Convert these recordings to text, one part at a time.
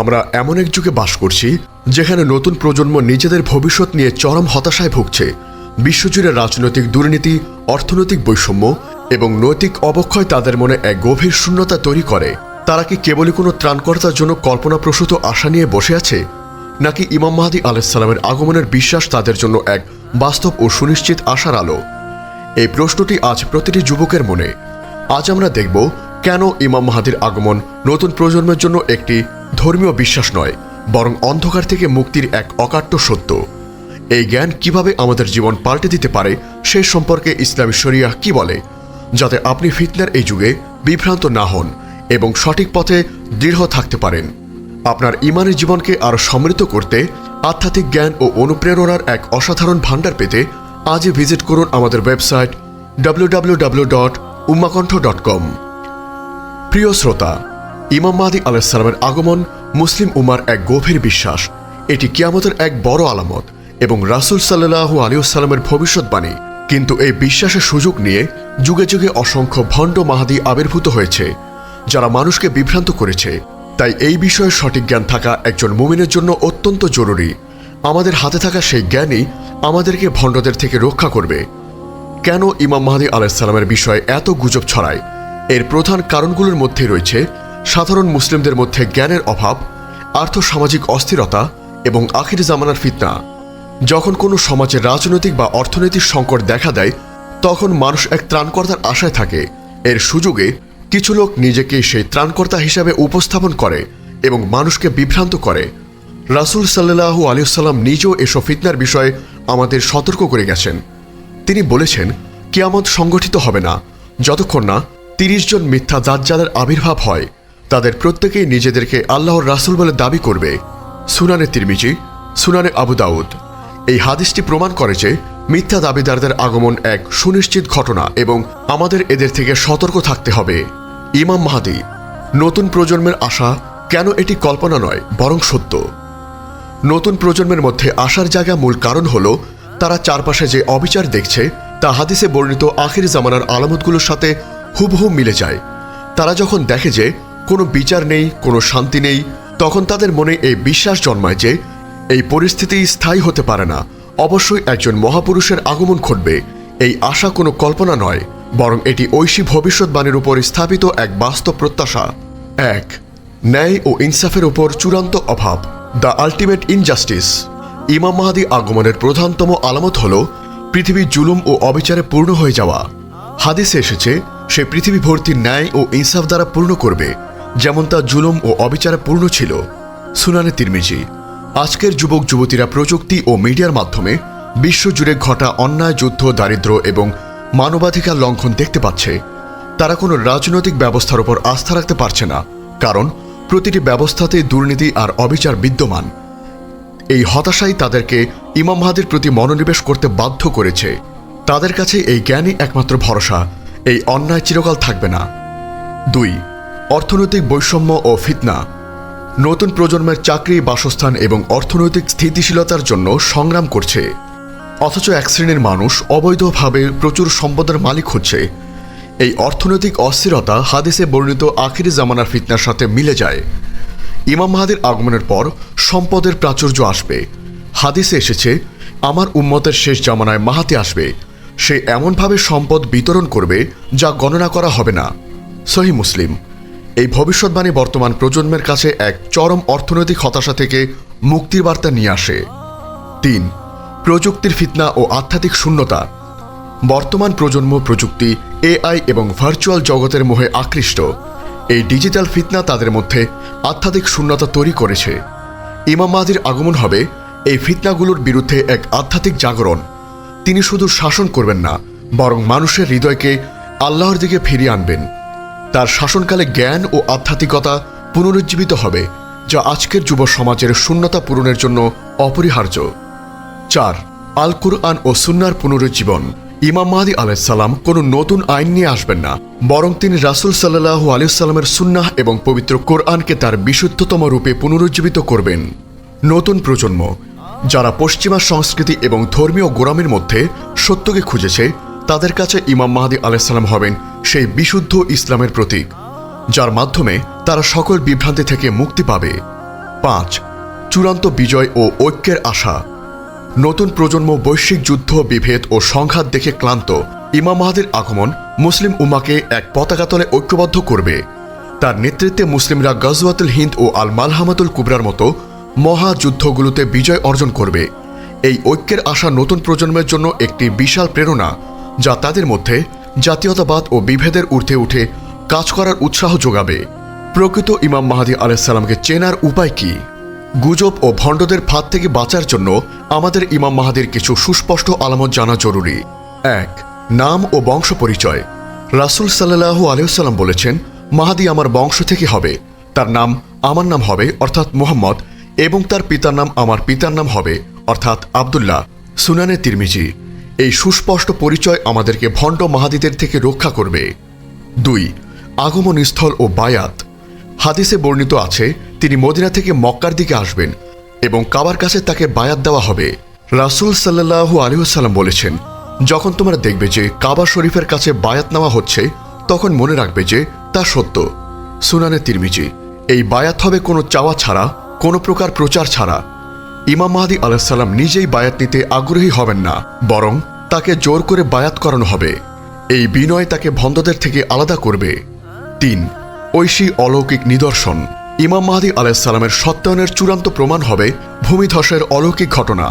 আমরা এমন এক যুগে বাস করছি, যেখানে নতুন প্রজন্ম নিজেদের ভবিষ্যৎ নিয়ে চরম হতাশায় ভুগছে। বিশ্বজুড়ে রাজনৈতিক দুর্নীতি, অর্থনৈতিক বৈষম্য এবং নৈতিক অবক্ষয় তাদের মনে এক গভীর শূন্যতা তৈরি করে। তারা কি কেবলই কোনো ত্রাণকর্তার জন্য কল্পনাপ্রসূত আশা নিয়ে বসে আছে? নাকি ইমাম মাহাদি আলাইসাল্লামের আগমনের বিশ্বাস তাদের জন্য এক বাস্তব ও সুনিশ্চিত আশার আলো? এই প্রশ্নটি আজ প্রতিটি যুবকের মনে। আজ আমরা দেখব কেন ইমাম মাহাদির আগমন নতুন প্রজন্মের জন্য একটি ধর্মীয় বিশ্বাস নয়, বরং অন্ধকার থেকে মুক্তির এক অকাট্য সত্য? এই জ্ঞান কীভাবে আমাদের জীবন পাল্টে দিতে পারে সে সম্পর্কে ইসলামী শরিয়া কি বলে? যাতে আপনি ফিতনার এই যুগে বিভ্রান্ত না হন এবং সঠিক পথে দৃঢ় থাকতে পারেন। আপনার ইমানের জীবনকে আরও সমৃদ্ধ করতে আধ্যাত্মিক জ্ঞান ও অনুপ্রেরণার এক অসাধারণ ভাণ্ডার পেতে আজই ভিজিট করুন আমাদের website W dot Ummakantha dot com প্রিয় শ্রোতা, ইমাম মাহাদি আলাইসালামের আগমন মুসলিম উমার এক গভীর বিশ্বাস। এটি কিয়ামতের এক বড় আলামত এবং রাসুল সাল্লাহু আলিউসালামের ভবিষ্যৎবাণী। কিন্তু এই বিশ্বাসের সুযোগ নিয়ে যুগে যুগে অসংখ্য ভণ্ড মাহাদি আবির্ভূত হয়েছে, যারা মানুষকে বিভ্রান্ত করেছে। তাই এই বিষয়ে সঠিক জ্ঞান থাকা একজন মুমিনের জন্য অত্যন্ত জরুরি। আমাদের হাতে থাকা সেই জ্ঞানই আমাদেরকে ভণ্ডদের থেকে রক্ষা করবে। কেন ইমাম মাহাদি আলাইসাল্লামের বিষয়ে এত গুজব ছড়ায়? এর প্রধান কারণগুলোর মধ্যে রয়েছে সাধারণ মুসলিমদের মধ্যে জ্ঞানের অভাব, আর্থসামাজিক অস্থিরতা এবং আখির জামানার ফিতনা। যখন কোনো সমাজে রাজনৈতিক বা অর্থনৈতিক সংকট দেখা দেয়, তখন মানুষ এক ত্রাণকর্তার আশায় থাকে। এর সুযোগে কিছু লোক নিজেকে সেই ত্রাণকর্তা হিসাবে উপস্থাপন করে এবং মানুষকে বিভ্রান্ত করে। রাসুল সাল্লাহু আলিয়াল্লাম নিজেও এসব ফিতনার বিষয়ে আমাদের সতর্ক করে গেছেন। তিনি বলেছেন, কিয়ামত সংগঠিত হবে না। যতক্ষণ না তিরিশ জন মিথ্যা দাজ্জালের আবির্ভাব হয়। তাদের প্রত্যেকেই নিজেদেরকে আল্লাহর রাসুল বলে দাবি করবে। সুনানে তিরমিজি, সুনানে আবু দাউদ। এই হাদিসটি প্রমাণ করে যে মিথ্যা দাবিদারদের আগমন এক সুনিশ্চিত ঘটনা এবং আমাদের এদের থেকে সতর্ক থাকতে হবে। ইমাম মাহাদি, নতুন প্রজন্মের আশা কেন এটি কল্পনা নয়, বরং সত্য। নতুন প্রজন্মের মধ্যে আসার জায়গা মূল কারণ হল তারা চারপাশে যে অবিচার দেখছে, তা হাদিসে বর্ণিত আখির জামানার আলামতগুলোর সাথে হুবহু মিলে যায়। তারা যখন দেখে যে কোনো বিচার নেই, কোনো শান্তি নেই, তখন তাদের মনে এই বিশ্বাস জন্মায় যে এই পরিস্থিতি স্থায়ী হতে পারে না। অবশ্যই একজন মহাপুরুষের আগমন ঘটবে, এই আশা কোনো কল্পনা নয়, বরং এটি ঐশী ভবিষ্যৎবাণীর উপর স্থাপিত এক বাস্তব প্রত্যাশা। এক, ন্যায় ও ইনসাফের উপর চূড়ান্ত অভাব। The ultimate injustice. ইমাম মাহাদি আগমনের প্রধানতম আলামত হল পৃথিবী জুলুম ও অবিচারে পূর্ণ হয়ে যাওয়া। হাদিসে এসেছে সে পৃথিবী ভর্তি ন্যায় ও ইনসাফ দ্বারা পূর্ণ করবে, যেমন তা জুলুম ও অবিচারে পূর্ণ ছিল, সুনানে তিরমিজি। আজকের যুবক, যুবতীরা প্রযুক্তি ও মিডিয়ার মাধ্যমে বিশ্বজুড়ে ঘটা অন্যায়, যুদ্ধ দারিদ্র এবং মানবাধিকার লঙ্ঘন দেখতে পাচ্ছে। তারা কোনো রাজনৈতিক ব্যবস্থার উপর আস্থা রাখতে পারছে না, কারণ প্রতিটি ব্যবস্থাতেই দুর্নীতি আর অবিচার বিদ্যমান। এই হতাশাই তাদেরকে ইমাম মাহাদির প্রতি মনোনিবেশ করতে বাধ্য করেছে। তাদের কাছে এই জ্ঞানই একমাত্র ভরসা। এই অন্যায় চিরকাল থাকবে না। দুই, অর্থনৈতিক বৈষম্য ও ফিতনা। নতুন প্রজন্মের চাকরি, বাসস্থান এবং অর্থনৈতিক স্থিতিশীলতার জন্য সংগ্রাম করছে। অথচ এক শ্রেণির মানুষ অবৈধভাবে প্রচুর সম্পদের মালিক হচ্ছে। এই অর্থনৈতিক অস্থিরতা হাদিসে বর্ণিত আখিরি জামানার ফিতনার সাথে মিলে যায়। ইমাম মাহাদির আগমনের পর সম্পদের প্রাচুর্য আসবে। হাদিসে এসেছে, আমার উম্মতের শেষ জামানায় মাহাতি আসবে সে এমনভাবে সম্পদ বিতরণ করবে যা গণনা করা হবে না। সহি মুসলিম, এই ভবিষ্যৎবাণী বর্তমান প্রজন্মের কাছে এক চরম অর্থনৈতিক হতাশা থেকে মুক্তির বার্তা নিয়ে আসে। তিন, প্রযুক্তির ফিতনা ও আধ্যাত্মিক শূন্যতা। বর্তমান প্রজন্ম প্রযুক্তি, এআই এবং ভার্চুয়াল জগতের মোহে আকৃষ্ট। এই ডিজিটাল ফিতনা তাদের মধ্যে আধ্যাত্মিক শূন্যতা তৈরি করেছে। ইমাম মাহাদির আগমন হবে এই ফিতনাগুলোর বিরুদ্ধে এক আধ্যাত্মিক জাগরণ। তিনি শুধু শাসন করবেন না, বরং মানুষের হৃদয়কে আল্লাহর দিকে ফিরিয়ে আনবেন। তার শাসনকালে জ্ঞান ও আধ্যাত্মিকতা পুনরুজ্জীবিত হবে, যা আজকের যুব সমাজের শূন্যতা পূরণের জন্য অপরিহার্য। চার আল কুরআন ও সুন্নার পুনরুজ্জীবন। ইমাম মাহাদি আলাইসাল্লাম কোনো নতুন আইন নিয়ে আসবেন না, বরং তিনি রাসুল সাল্লাহু আলিয়াল্লামের সুন্নাহ এবং পবিত্র কোরআনকে তার বিশুদ্ধতম রূপে পুনরুজ্জীবিত করবেন। নতুন প্রজন্ম যারা পশ্চিমা সংস্কৃতি এবং ধর্মীয় গোরামের মধ্যে সত্যকে খুঁজেছে, তাদের কাছে ইমাম মাহাদি আলাইসাল্লাম হবেন সেই বিশুদ্ধ ইসলামের প্রতীক, যার মাধ্যমে তারা সকল বিভ্রান্তি থেকে মুক্তি পাবে। পাঁচ, চূড়ান্ত বিজয় ও ঐক্যের আশা। নতুন প্রজন্ম বৈশ্বিক যুদ্ধ, বিভেদ ও সংঘাত দেখে ক্লান্ত। ইমাম মাহাদির আগমন মুসলিম উমাকে এক পতাকাতলে ঐক্যবদ্ধ করবে। তার নেতৃত্বে মুসলিমরা গজওয়াতুল হিন্দ ও আল মালহামাতুল কুবরার মতো মহাযুদ্ধগুলোতে বিজয় অর্জন করবে। এই ঐক্যের আশা নতুন প্রজন্মের জন্য একটি বিশাল প্রেরণা, যা তাদের মধ্যে জাতীয়তাবাদ ও বিভেদের ঊর্ধ্বে উঠে কাজ করার উৎসাহ যোগাবে। প্রকৃত ইমাম মাহাদি আলাইসাল্লামকে চেনার উপায় কি? গুজব ও ভণ্ডদের ফাঁদ থেকে বাঁচার জন্য আমাদের ইমাম মাহাদির কিছু সুস্পষ্ট আলামত জানা জরুরি। এক, নাম ও বংশ পরিচয়। রাসুল সাল্লাহু আলহাম বলেছেন, মাহাদি আমার বংশ থেকে হবে। তার নাম, আমার নাম হবে অর্থাৎ মোহাম্মদ এবং তার পিতার নাম আমার পিতার নাম হবে, অর্থাৎ আবদুল্লাহ, সুনানে তিরমিজি। এই সুস্পষ্ট পরিচয় আমাদেরকে ভণ্ড মাহাদিদের থেকে রক্ষা করবে। দুই আগমনস্থল ও বায়াত। হাদিসে বর্ণিত আছে, তিনি মদিনা থেকে মক্কার দিকে আসবেন এবং কাবার কাছে তাকে বায়াত দেওয়া হবে। রাসুল সাল্লাহু আলহিহাল্লাম বলেছেন, যখন তোমরা দেখবে যে কাবা শরীফের কাছে বায়াত নেওয়া হচ্ছে, তখন মনে রাখবে যে তা সত্য। সুনানে তিরমিজি, এই বায়াত হবে কোনো চাওয়া ছাড়া কোনো প্রকার প্রচার ছাড়া। ইমাম মাহাদি আলাহিসাল্লাম নিজেই বায়াত নিতে আগ্রহী হবেন না, বরং তাকে জোর করে বায়াত করানো হবে। এই বিনয় তাকে ভন্দদের থেকে আলাদা করবে। তিন, ঐশী অলৌকিক নিদর্শন। ইমাম মাহাদি আলাইসাল্লামের সত্যায়নের চূড়ান্ত প্রমাণ হবে ভূমিধসের অলৌকিক ঘটনা।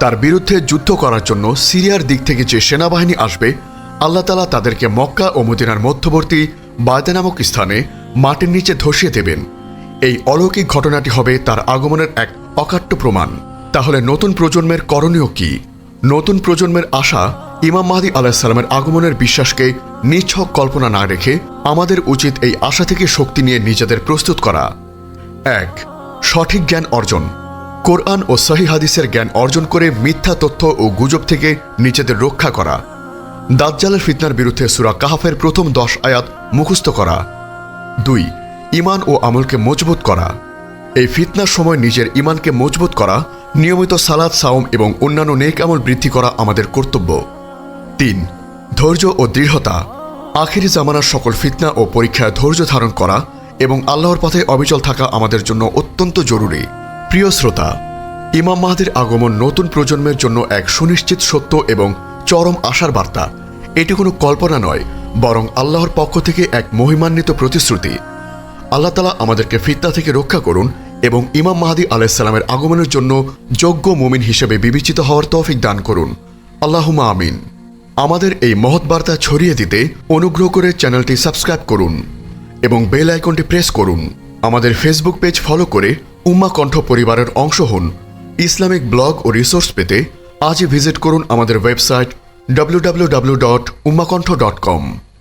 তার বিরুদ্ধে যুদ্ধ করার জন্য সিরিয়ার দিক থেকে যে সেনাবাহিনী আসবে, আল্লাহ তালা তাদেরকে মক্কা ও মদিনার মধ্যবর্তী বায়দা নামক স্থানে মাটির নিচে ধসিয়ে দেবেন। এই অলৌকিক ঘটনাটি হবে তার আগমনের এক অকাট্য প্রমাণ। তাহলে নতুন প্রজন্মের করণীয় কি? নতুন প্রজন্মের আশা ইমাম মাহাদি আলাহিসাল্লামের আগমনের বিশ্বাসকে নিছক কল্পনা না রেখে আমাদের উচিত এই আশা থেকে শক্তি নিয়ে নিজেদের প্রস্তুত করা। এক, সঠিক জ্ঞান অর্জন। কোরআন ও সহি হাদিসের জ্ঞান অর্জন করে মিথ্যা তথ্য ও গুজব থেকে নিজেদের রক্ষা করা। দাজ্জালের ফিতনার বিরুদ্ধে সুরা কাহাফের প্রথম দশ আয়াত মুখস্থ করা। দুই ইমান ও আমলকে মজবুত করা। এই ফিতনার সময় নিজের ইমানকে মজবুত করা, নিয়মিত সালাদ সাওম এবং অন্যান্য নেক আমল বৃদ্ধি করা আমাদের কর্তব্য। তিন, ধৈর্য ও দৃঢ়তা। আখিরি জামানার সকল ফিতনা ও পরীক্ষায় ধৈর্য ধারণ করা এবং আল্লাহর পথে অবিচল থাকা আমাদের জন্য অত্যন্ত জরুরি। প্রিয় শ্রোতা, ইমাম মাহাদির আগমন নতুন প্রজন্মের জন্য এক সুনিশ্চিত সত্য এবং চরম আশার বার্তা। এটি কোনো কল্পনা নয়, বরং আল্লাহর পক্ষ থেকে এক মহিমান্বিত প্রতিশ্রুতি। আল্লাহ তালা আমাদেরকে ফিতনা থেকে রক্ষা করুন এবং ইমাম মাহাদি আলাইসাল্লামের আগমনের জন্য যোগ্য মুমিন হিসেবে বিবেচিত হওয়ার তৌফিক দান করুন। আল্লাহুমা আমিন। আমাদের এই মহৎ বার্তা ছড়িয়ে দিতে অনুগ্রহ করে চ্যানেলটি সাবস্ক্রাইব করুন এবং বেল আইকনটি প্রেস করুন। আমাদের ফেসবুক পেজ ফলো করে উম্মা কণ্ঠ পরিবারের অংশ হন। ইসলামিক ব্লগ ও রিসোর্স পেতে আজই ভিজিট করুন আমাদের ওয়েবসাইট www.ummakontho.com